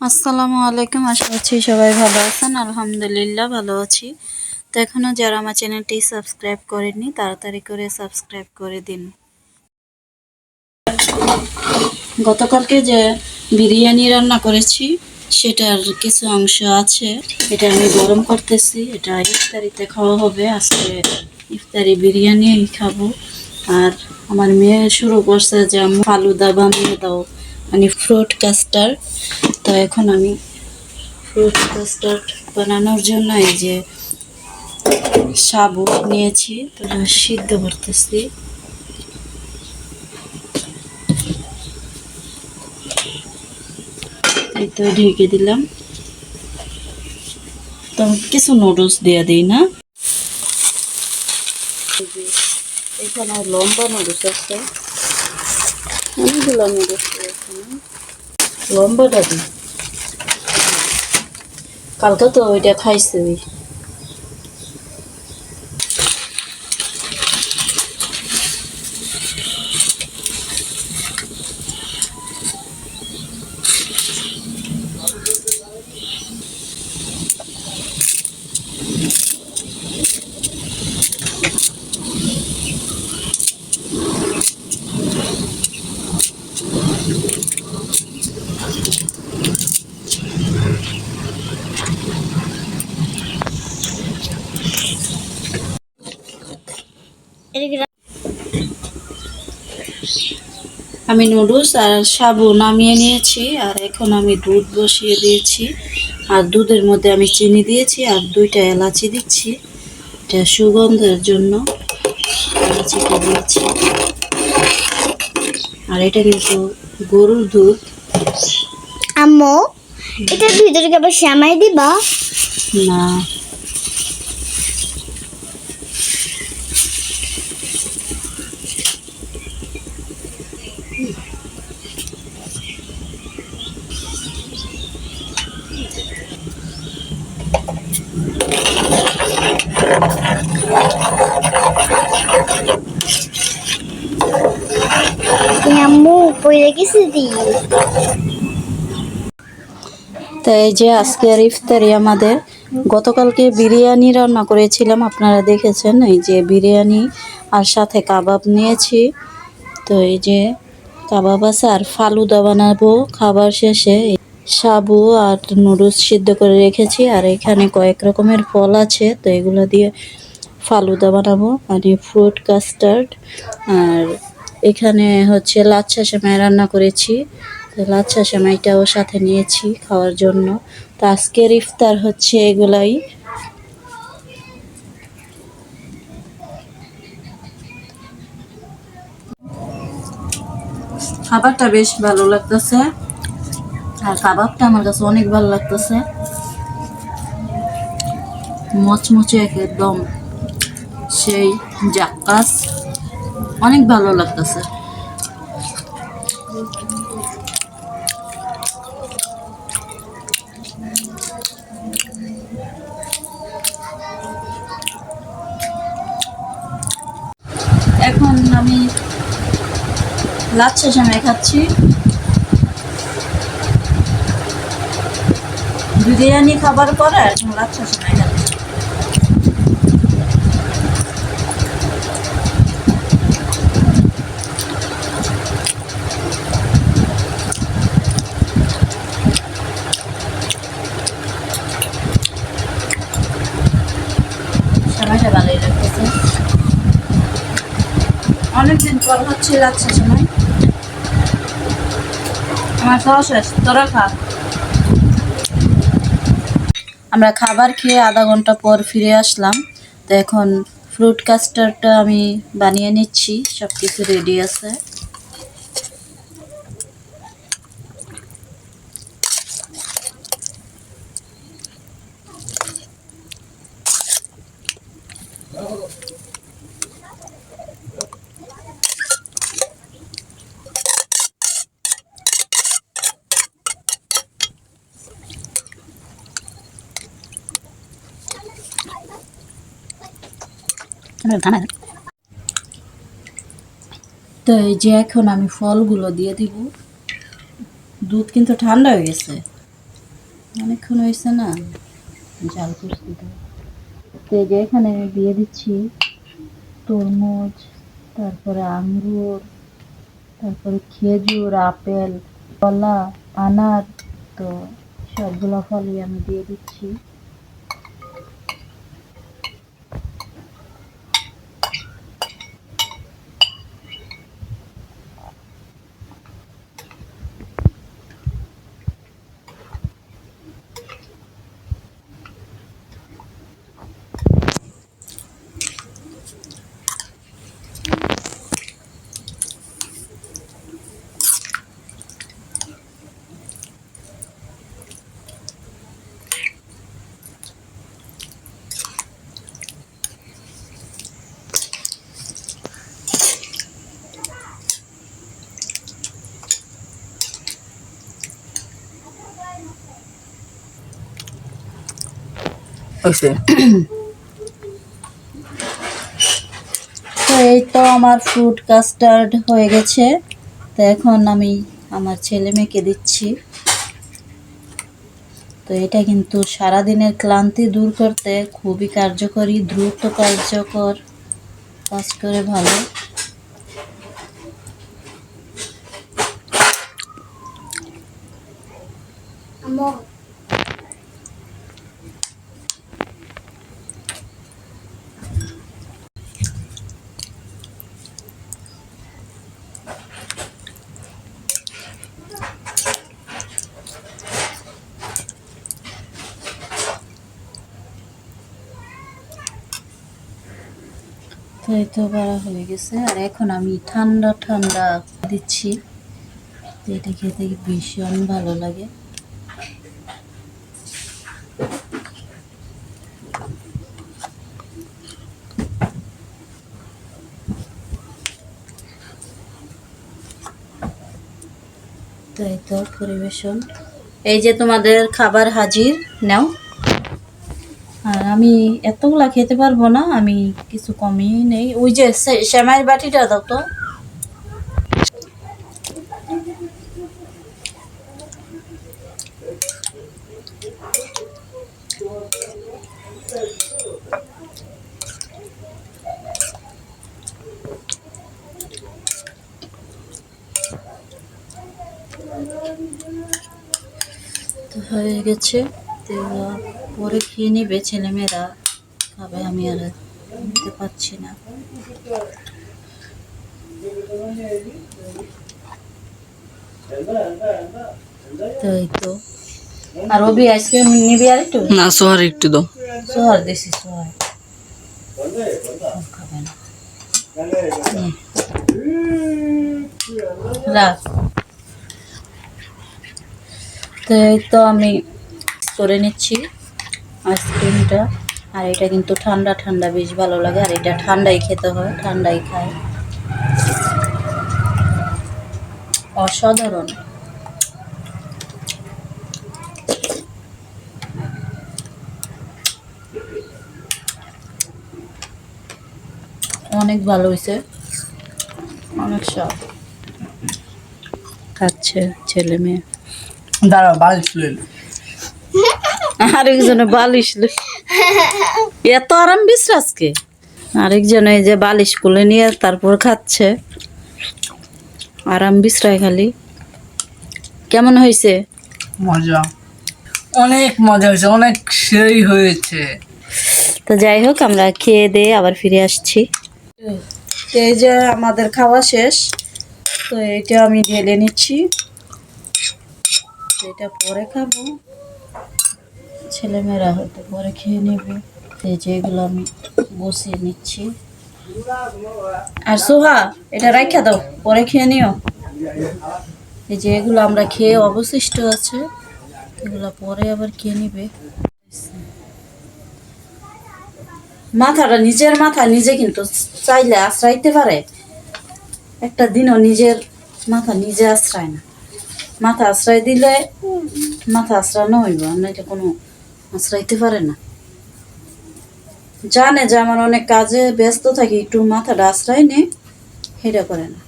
আসসালামু আলাইকুম, আশা করছি সবাই ভালো আছেন। আলহামদুলিল্লাহ ভালো আছি। তো এখনও যারা আমার চ্যানেলটি সাবস্ক্রাইব করেননি, তাড়াতাড়ি করে সাবস্ক্রাইব করে দিন। গতকালকে যে বিরিয়ানি রান্না করেছি, সেটার কিছু অংশ আছে। এটা আমি গরম করতেছি, এটা ইফতারিতে খাওয়া হবে। আজকে ইফতারি বিরিয়ানি খাব। আর আমার মেয়ে শুরু করছে যে ফালুদা বানিয়ে দাও। মানে ফ্রুট কাস্টার্ড তো এখন আমি ফ্রুট কাস্টার্ড বানানোর জন্য এই যে সাবু নিয়েছি, তো সিদ্ধ করতেছি। এই তো ঢেকে দিলাম। তো কিছু নুডলস দিয়ে দিই না। এখানে লম্বা নুডলস আছে। অনেকগুলো নুডলস এখানে লম্বাটা দিই কালকে তো ওইটা খাইছে ওই আমি নুডলস আর সাবু নামিয়ে নিয়েছি আর এখন আমি দুধ বসিয়ে দিয়েছি। আর দুধের মধ্যে আমি চিনি দিয়েছি আর দুইটা এলাচি দিচ্ছি। এটা সুগন্ধের জন্য এলাচিটা দিয়েছি। আর এটা কিন্তু গরুর দুধ। আম্মু এটার ভিতরে কি আবার শ্যামাই দিবা? না এই পড়ে তো এই যে আজকের ইফতারি আমাদের, গতকালকে বিরিয়ানি রান্না করেছিলাম, আপনারা দেখেছেন, এই যে বিরিয়ানি আর সাথে কাবাব নিয়েছি। তো এই যে কাবাব আছে, আর ফালুদা বানাবো খাবার শেষে। সাবু আর নুডলস সিদ্ধ করে রেখেছি, আর এখানে কয়েক রকমের ফল আছে, তো এগুলো দিয়ে ফালুদা বানাবো মানে ফ্রুট কাস্টার্ড, আর এখানে হচ্ছে লাচ্ছা সেমাই রান্না করেছি। লাচ্ছা সেমাইটাও সাথে নিয়েছি খাওয়ার জন্য। তো আজকের ইফতার হচ্ছে এগুলাই। খাবারটা বেশ ভালো লাগতেছে। আর কাবাবটা আমার কাছে অনেক ভালো লাগতেছে। মচমচে একদম সেই জাক্কাস। অনেক ভালো লাগতেছে। এখন আমি লাচ্ছা সেমাই খাচ্ছি। বিরিয়ানি খাবার পরে এখন লাচ্ছা সেমাই খাচ্ছি। পর হচ্ছে, লাগছে সময়। আমার খাওয়া শেষ, তোরা খা। আমরা খাবার খেয়ে আধা ঘণ্টা পর ফিরে আসলাম। তো এখন ফ্রুট কাস্টারটা আমি বানিয়ে নিচ্ছি সব কিছু রেডি আছে। তো এই যে এখন আমি ফলগুলো দিয়ে দিব। দুধ কিন্তু ঠান্ডা হয়ে গেছে। অনেকক্ষণ হয়েছে না, জাল করছি তো এই যে এখানে আমি দিয়ে দিচ্ছি তরমুজ, তারপরে আঙ্গুর, তারপরে খেজুর, আপেল, কলা, আনার, তো সবগুলো ফলই আমি দিয়ে দিচ্ছি। হয়েছে তো এই তো আমার ফ্রুট কাস্টার্ড হয়ে গেছে। তো এখন আমি আমার ছেলে মেয়েকে দিচ্ছি। তো এটা কিন্তু সারাদিনের ক্লান্তি দূর করতে খুবই কার্যকরী দ্রুত কার্যকর কাজ করে ভালো। আম্মু তো তো করা হয়ে গেছে। আর এখন আমি ঠান্ডা ঠান্ডা দিচ্ছি। এটা খেতে ভীষণ ভালো লাগে। তাই তো পরিবেশন। এই যে তোমাদের খাবার হাজির, নাও। আর আমি এতগুলা খেতে পারব না, আমি কিছু কমই নেই। ওই যে সেমাইয়ের বাটিটা দাও তো। তো হয়ে গেছে। তো পরে খেয়ে নিবে ছেলেমেয়েরা। খাবে আমি আর নিতে পারছি না। তো এই তো। আর রবি আইসক্রিম নিবি আর একটু? না সোহার একটু দাও। সোহার দেশি সোহার। খাবে না। রাখ। তো আমি করে নিচ্ছি। আইসক্রিমটা। আর এটা কিন্তু ঠান্ডা ঠান্ডা, বেশ ভালো লাগে। আর এটা ঠান্ডাই খেতে হয়, ঠান্ডাই খায়। অসাধারণ। অনেক ভালো হয়েছে। অনেক স্বাদ। খাচ্ছে ছেলে মেয়ে। দাঁড়া বালিশ লইল আরেকজনে বালিশ এত আরাম বিশ্রাসকে আরেকজন এই যে বালিশ কুলে নিয়ে তারপর খাচ্ছে। আরাম বিশ্রায় খালি। কেমন হয়েছে? মজা। অনেক মজা হয়েছে অনেক সেই হয়েছে। তো যাই হোক আমরা খেয়ে দিয়ে আবার ফিরে আসছি। এই যে আমাদের খাওয়া শেষ তো এটা আমি ঢেলে নিচ্ছি। এটা পরে খাব। ছেলেমেয়েরা হয়তো পরে খেয়ে নেবে। যেগুলো আমি বসিয়ে নিচ্ছি। আর সোহা, এটা রাখা দাও, পরে খেয়ে নিও। এই যে এগুলো আমরা খেয়ে অবশিষ্ট আছে। এগুলো পরে আবার খেয়ে নিবে। মাথাটা নিজের মাথা, নিজে কিন্তু চাইলে আশ্রাইতে পারে। একটা দিনও নিজের মাথা নিজে আশ্রয় না। মাথা আশ্রয় দিলে মাথা আশ্রানো হইব নইলে কোনো আশ্রাইতে পারে না। জানে যে আমার অনেক কাজে ব্যস্ত থাকি, একটু মাথাটা আশ্রয় নে হেরা করে না।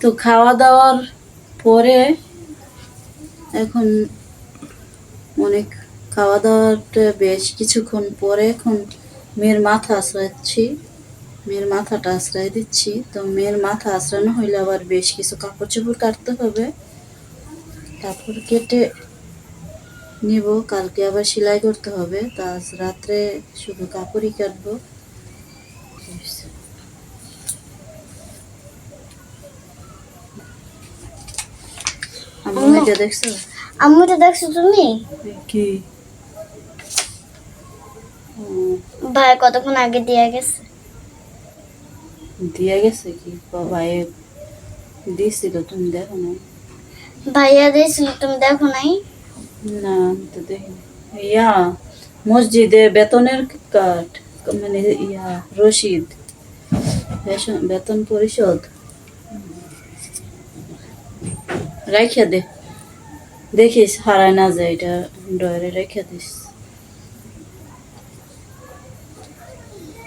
তো খাওয়া দাওয়ার পরে এখন খাওয়া দাওয়াটা বেশ কিছুক্ষণ পরে এখন মেয়ের মাথা আশ্রাচ্ছি মেয়ের মাথাটা আশ্রয় দিচ্ছি। তো মেয়ের মাথা আশ্রানো হইলে আবার বেশ কিছু কাপড় চোপড় কাটতে হবে। কাপড় কেটে নিব কালকে আবার সেলাই করতে হবে। তা আজ রাত্রে শুধু কাপড়ই কাটবো। আমি এটা দেখছ? আম্মু এটা দেখছ তুমি? কি? ভাই কতক্ষণ আগে দিয়ে গেছে? দিয়ে গেছে কি? এ দিছিল তুমি দেখো না ভাইয়া দিয়েছিল তুমি দেখো নাই? না তো দেখিনি ইয়া মসজিদে বেতনের কার্ড মানে ইয়া বেসন- বেতন পরিশোধ। রাইখা দে। দেখিস হারায় না যায় এটা ডয়ারে রেখে দিস।